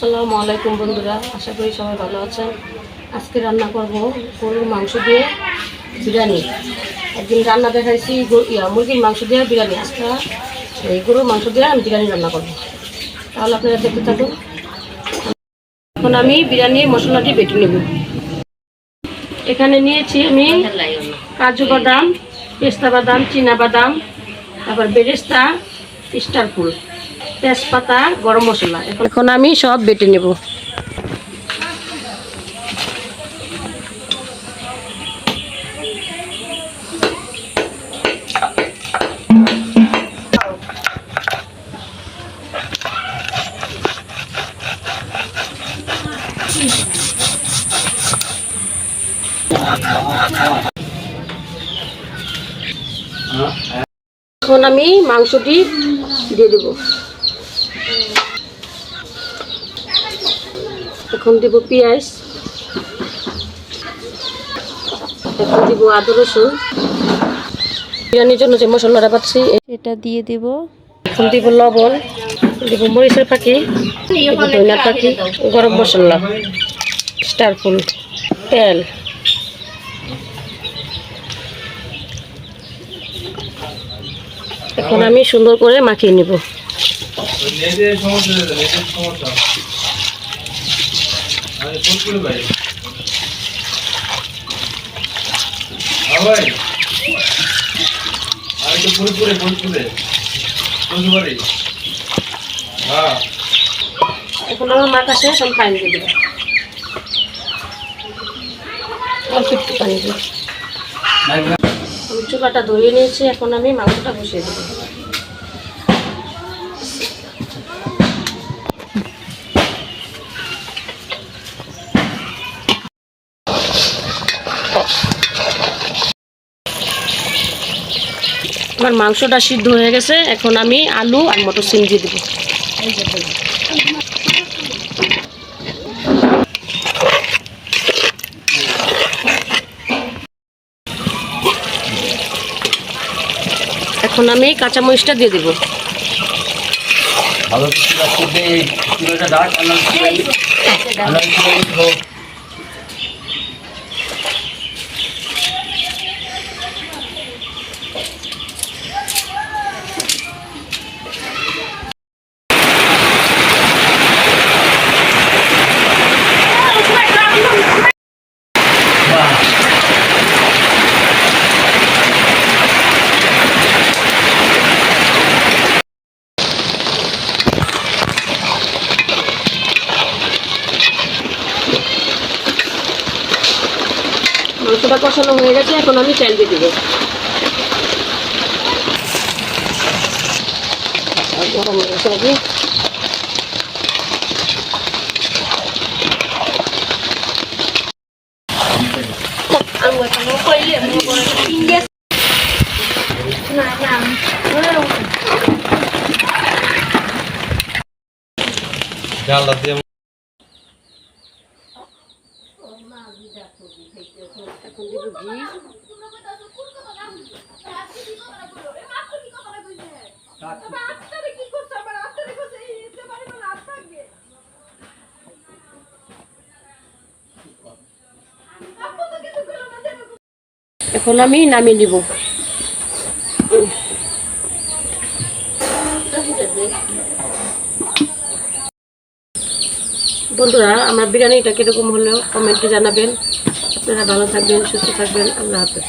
আসসালামু আলাইকুম বন্ধুরা আশা করি সবাই ভালো আছেন। আজকে রান্না করব গরুর মাংস দিয়ে বিরিয়ানি। একদিন রান্না দেখাইছি ইয়া, মুরগির মাংস দিয়ে বিরিয়ানি। আজকে এই গরুর মাংস দিয়ে আমি বিরিয়ানি রান্না করব। তাহলে আপনারা দেখতে থাকুন। এখন আমি বিরিয়ানির মশলাটি বেটে নেব। এখানে নিয়েছি আমি কাজু বাদাম পেস্তা বাদাম চীনা বাদাম তারপর বেরেস্তা স্টার ফুল। তেজপাতা গরম মশলা। এখন আমি সব বেটে নেব। এখন আমি মাংসটি দিয়ে দেব। এখন দিব পেঁয়াজ এখন দিব আদা রসুন। বিরিয়ানির জন্য যে মশলাটা পাচ্ছি এটা দিয়ে দিব। এখন দিব লবণ দিব মরিচের পাখি ধনিয়ার পাখি গরম মশলা স্টার ফুল তেল। এখন আমি সুন্দর করে মাখিয়ে নিব। হ্যাঁ এখন আমার মাথা শেষ আমি পানি দিয়ে দেবো অল্প একটু পানি দিয়ে আমি চুলাটা ধরিয়ে নিয়েছি এখন আমি মাংসটা বসিয়ে দেবো। আমার মাংসটা সিদ্ধ হয়ে গেছে। এখন আমি আলু আর মটর সিম দিয়ে দেবো। এখন আমি কাঁচামরিচটা দিয়ে দেবো। ভালো মাংসটা কষানো হয়ে গেছে এখন আমি চাল দিয়ে দেবো। গরম হয়ে গেছে ডালটা দিয়ে এখন দিব ঘি এখন আমি নামিয়ে নিব। বন্ধুরা আমার বিরিয়ানিটা কীরকম হলেও কমেন্টে জানাবেন। আপনারা ভালো থাকবেন সুস্থ থাকবেন। আল্লাহ হাফেজ।